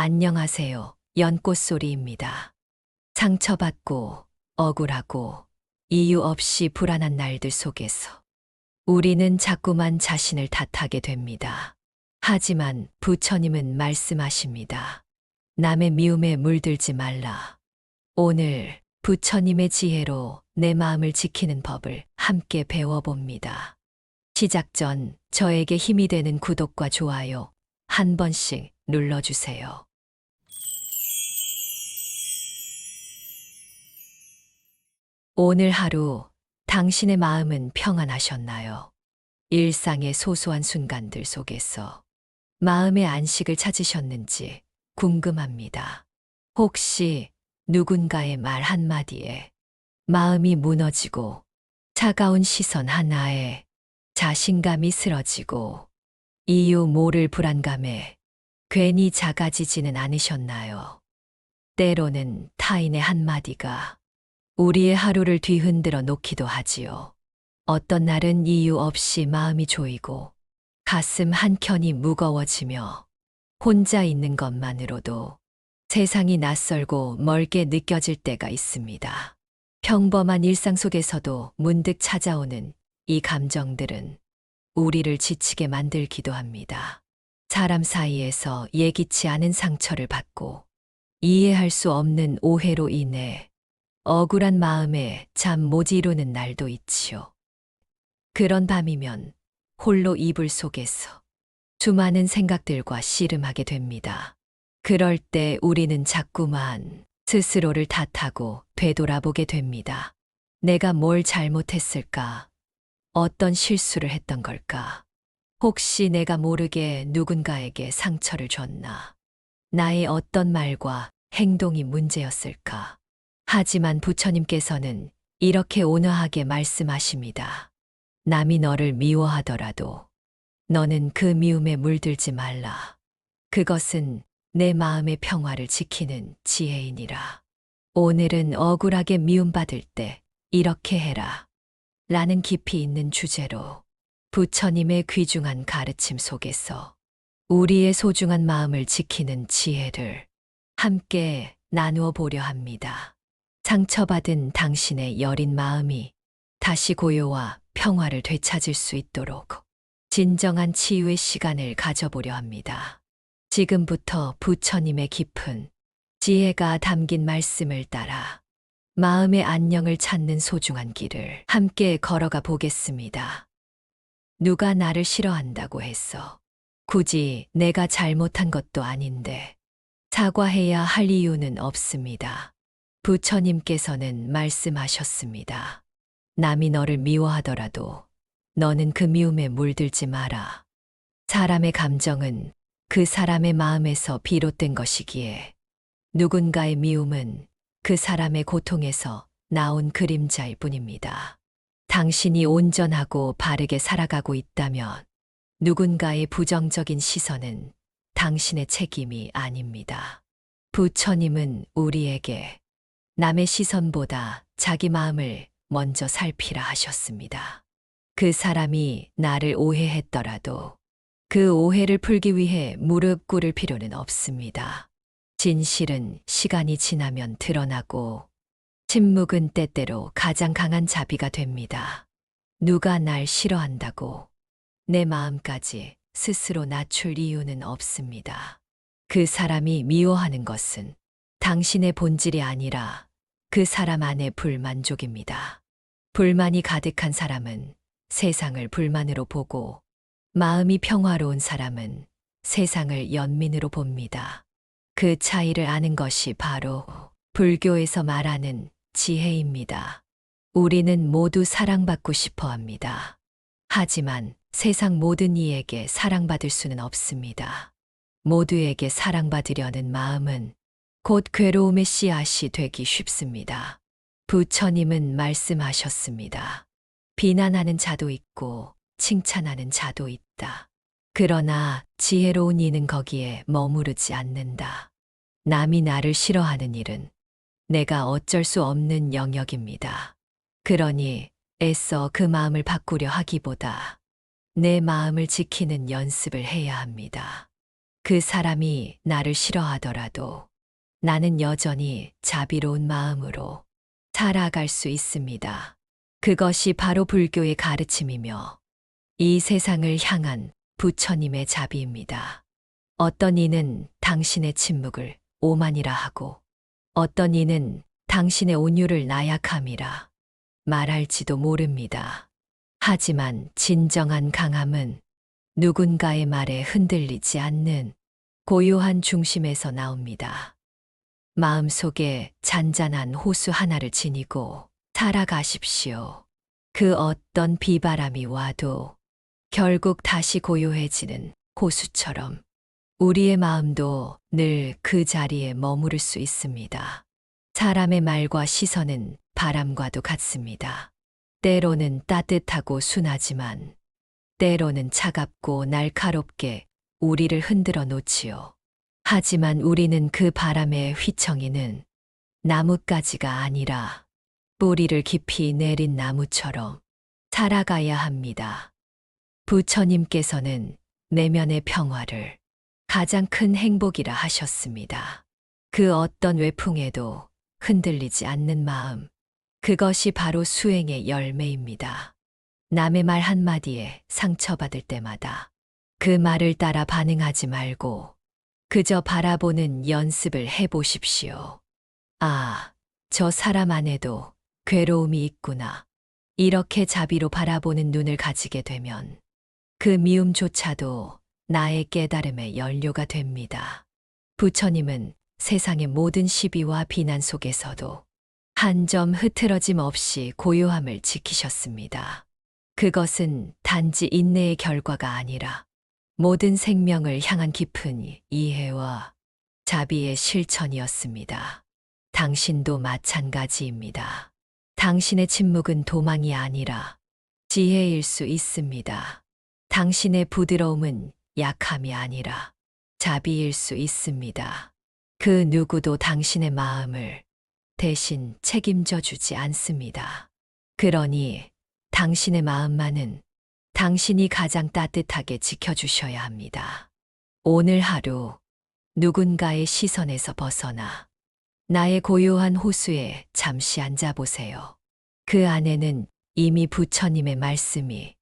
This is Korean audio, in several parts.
안녕하세요. 연꽃 소리입니다. 상처받고 억울하고 이유 없이 불안한 날들 속에서 우리는 자꾸만 자신을 탓하게 됩니다. 하지만 부처님은 말씀하십니다. 남의 미움에 물들지 말라. 오늘 부처님의 지혜로 내 마음을 지키는 법을 함께 배워봅니다. 시작 전 저에게 힘이 되는 구독과 좋아요 한 번씩 눌러주세요. 오늘 하루 당신의 마음은 평안하셨나요? 일상의 소소한 순간들 속에서 마음의 안식을 찾으셨는지 궁금합니다. 혹시 누군가의 말 한마디에 마음이 무너지고 차가운 시선 하나에 자신감이 쓰러지고 이유 모를 불안감에 괜히 작아지지는 않으셨나요? 때로는 타인의 한마디가 우리의 하루를 뒤흔들어 놓기도 하지요. 어떤 날은 이유 없이 마음이 조이고 가슴 한켠이 무거워지며 혼자 있는 것만으로도 세상이 낯설고 멀게 느껴질 때가 있습니다. 평범한 일상 속에서도 문득 찾아오는 이 감정들은 우리를 지치게 만들기도 합니다. 사람 사이에서 예기치 않은 상처를 받고 이해할 수 없는 오해로 인해 억울한 마음에 잠 못 이루는 날도 있지요. 그런 밤이면 홀로 이불 속에서 수많은 생각들과 씨름하게 됩니다. 그럴 때 우리는 자꾸만 스스로를 탓하고 되돌아보게 됩니다. 내가 뭘 잘못했을까? 어떤 실수를 했던 걸까? 혹시 내가 모르게 누군가에게 상처를 줬나? 나의 어떤 말과 행동이 문제였을까? 하지만 부처님께서는 이렇게 온화하게 말씀하십니다. 남이 너를 미워하더라도 너는 그 미움에 물들지 말라. 그것은 내 마음의 평화를 지키는 지혜이니라. 오늘은 억울하게 미움받을 때 이렇게 해라. 라는 깊이 있는 주제로 부처님의 귀중한 가르침 속에서 우리의 소중한 마음을 지키는 지혜를 함께 나누어 보려 합니다. 상처받은 당신의 여린 마음이 다시 고요와 평화를 되찾을 수 있도록 진정한 치유의 시간을 가져보려 합니다. 지금부터 부처님의 깊은 지혜가 담긴 말씀을 따라 마음의 안녕을 찾는 소중한 길을 함께 걸어가 보겠습니다. 누가 나를 싫어한다고 했어. 굳이 내가 잘못한 것도 아닌데 사과해야 할 이유는 없습니다. 부처님께서는 말씀하셨습니다. 남이 너를 미워하더라도 너는 그 미움에 물들지 마라. 사람의 감정은 그 사람의 마음에서 비롯된 것이기에 누군가의 미움은 그 사람의 고통에서 나온 그림자일 뿐입니다. 당신이 온전하고 바르게 살아가고 있다면 누군가의 부정적인 시선은 당신의 책임이 아닙니다. 부처님은 우리에게 남의 시선보다 자기 마음을 먼저 살피라 하셨습니다. 그 사람이 나를 오해했더라도 그 오해를 풀기 위해 무릎 꿇을 필요는 없습니다. 진실은 시간이 지나면 드러나고 침묵은 때때로 가장 강한 자비가 됩니다. 누가 날 싫어한다고 내 마음까지 스스로 낮출 이유는 없습니다. 그 사람이 미워하는 것은 당신의 본질이 아니라 그 사람 안의 불만족입니다. 불만이 가득한 사람은 세상을 불만으로 보고 마음이 평화로운 사람은 세상을 연민으로 봅니다. 그 차이를 아는 것이 바로 불교에서 말하는 지혜입니다. 우리는 모두 사랑받고 싶어 합니다. 하지만 세상 모든 이에게 사랑받을 수는 없습니다. 모두에게 사랑받으려는 마음은 곧 괴로움의 씨앗이 되기 쉽습니다. 부처님은 말씀하셨습니다. 비난하는 자도 있고 칭찬하는 자도 있다. 그러나 지혜로운 이는 거기에 머무르지 않는다. 남이 나를 싫어하는 일은 내가 어쩔 수 없는 영역입니다. 그러니 애써 그 마음을 바꾸려 하기보다 내 마음을 지키는 연습을 해야 합니다. 그 사람이 나를 싫어하더라도 나는 여전히 자비로운 마음으로 살아갈 수 있습니다. 그것이 바로 불교의 가르침이며 이 세상을 향한 부처님의 자비입니다. 어떤 이는 당신의 침묵을 오만이라 하고 어떤 이는 당신의 온유를 나약함이라 말할지도 모릅니다. 하지만 진정한 강함은 누군가의 말에 흔들리지 않는 고요한 중심에서 나옵니다. 마음속에 잔잔한 호수 하나를 지니고 살아가십시오. 그 어떤 비바람이 와도 결국 다시 고요해지는 호수처럼 우리의 마음도 늘 그 자리에 머무를 수 있습니다. 사람의 말과 시선은 바람과도 같습니다. 때로는 따뜻하고 순하지만 때로는 차갑고 날카롭게 우리를 흔들어 놓지요. 하지만 우리는 그 바람에 휘청이는 나뭇가지가 아니라 뿌리를 깊이 내린 나무처럼 살아가야 합니다. 부처님께서는 내면의 평화를 가장 큰 행복이라 하셨습니다. 그 어떤 외풍에도 흔들리지 않는 마음, 그것이 바로 수행의 열매입니다. 남의 말 한마디에 상처받을 때마다 그 말을 따라 반응하지 말고 그저 바라보는 연습을 해보십시오. 아, 저 사람 안에도 괴로움이 있구나. 이렇게 자비로 바라보는 눈을 가지게 되면 그 미움조차도 나의 깨달음의 연료가 됩니다. 부처님은 세상의 모든 시비와 비난 속에서도 한 점 흐트러짐 없이 고요함을 지키셨습니다. 그것은 단지 인내의 결과가 아니라 모든 생명을 향한 깊은 이해와 자비의 실천이었습니다. 당신도 마찬가지입니다. 당신의 침묵은 도망이 아니라 지혜일 수 있습니다. 당신의 부드러움은 약함이 아니라 자비일 수 있습니다. 그 누구도 당신의 마음을 대신 책임져 주지 않습니다. 그러니 당신의 마음만은 당신이 가장 따뜻하게 지켜주셔야 합니다. 오늘 하루 누군가의 시선에서 벗어나 나의 고요한 호수에 잠시 앉아보세요. 그 안에는 이미 부처님의 말씀이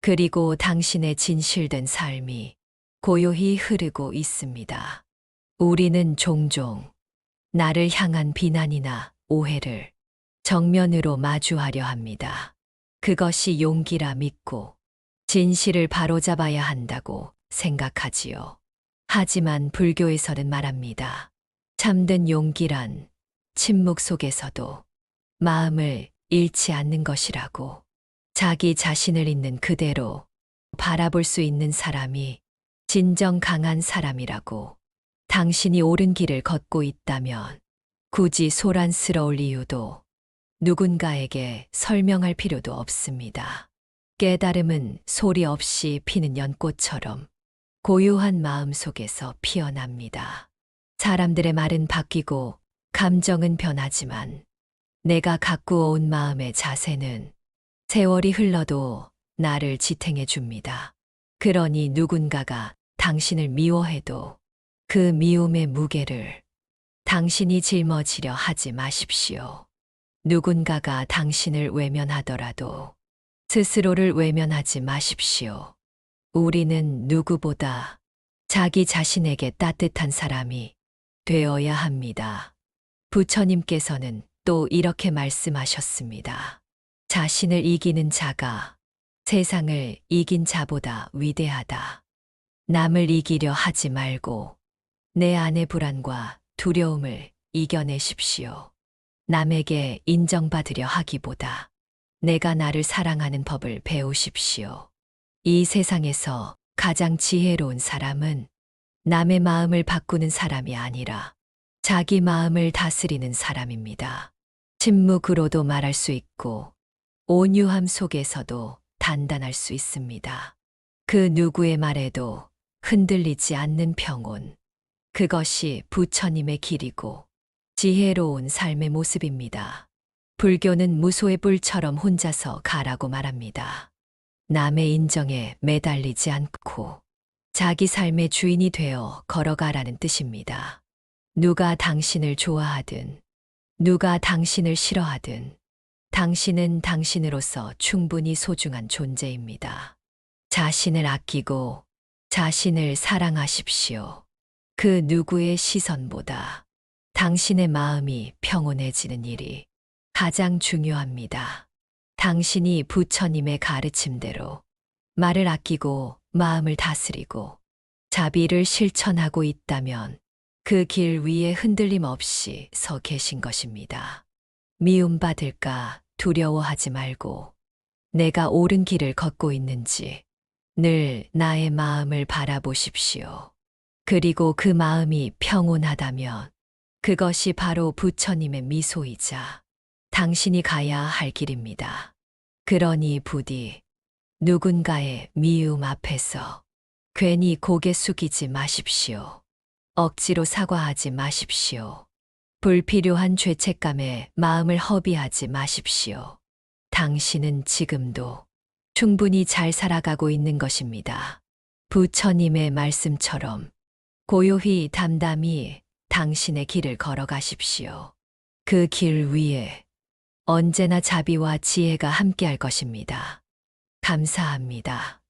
그리고 당신의 진실된 삶이 고요히 흐르고 있습니다. 우리는 종종 나를 향한 비난이나 오해를 정면으로 마주하려 합니다. 그것이 용기라 믿고 진실을 바로잡아야 한다고 생각하지요. 하지만 불교에서는 말합니다. 참된 용기란 침묵 속에서도 마음을 잃지 않는 것이라고 자기 자신을 있는 그대로 바라볼 수 있는 사람이 진정 강한 사람이라고 당신이 옳은 길을 걷고 있다면 굳이 소란스러울 이유도 누군가에게 설명할 필요도 없습니다. 깨달음은 소리 없이 피는 연꽃처럼 고요한 마음 속에서 피어납니다. 사람들의 말은 바뀌고 감정은 변하지만 내가 갖고 온 마음의 자세는 세월이 흘러도 나를 지탱해 줍니다. 그러니 누군가가 당신을 미워해도 그 미움의 무게를 당신이 짊어지려 하지 마십시오. 누군가가 당신을 외면하더라도 스스로를 외면하지 마십시오. 우리는 누구보다 자기 자신에게 따뜻한 사람이 되어야 합니다. 부처님께서는 또 이렇게 말씀하셨습니다. 자신을 이기는 자가 세상을 이긴 자보다 위대하다. 남을 이기려 하지 말고 내 안의 불안과 두려움을 이겨내십시오. 남에게 인정받으려 하기보다 내가 나를 사랑하는 법을 배우십시오. 이 세상에서 가장 지혜로운 사람은 남의 마음을 바꾸는 사람이 아니라 자기 마음을 다스리는 사람입니다. 침묵으로도 말할 수 있고 온유함 속에서도 단단할 수 있습니다. 그 누구의 말에도 흔들리지 않는 평온. 그것이 부처님의 길이고 지혜로운 삶의 모습입니다. 불교는 무소의 뿔처럼 혼자서 가라고 말합니다. 남의 인정에 매달리지 않고 자기 삶의 주인이 되어 걸어가라는 뜻입니다. 누가 당신을 좋아하든, 누가 당신을 싫어하든, 당신은 당신으로서 충분히 소중한 존재입니다. 자신을 아끼고 자신을 사랑하십시오. 그 누구의 시선보다 당신의 마음이 평온해지는 일이 가장 중요합니다. 당신이 부처님의 가르침대로 말을 아끼고 마음을 다스리고 자비를 실천하고 있다면 그 길 위에 흔들림 없이 서 계신 것입니다. 미움받을까 두려워하지 말고 내가 옳은 길을 걷고 있는지 늘 나의 마음을 바라보십시오. 그리고 그 마음이 평온하다면 그것이 바로 부처님의 미소이자 당신이 가야 할 길입니다. 그러니 부디 누군가의 미움 앞에서 괜히 고개 숙이지 마십시오. 억지로 사과하지 마십시오. 불필요한 죄책감에 마음을 허비하지 마십시오. 당신은 지금도 충분히 잘 살아가고 있는 것입니다. 부처님의 말씀처럼 고요히 담담히 당신의 길을 걸어가십시오. 그 길 위에 언제나 자비와 지혜가 함께할 것입니다. 감사합니다.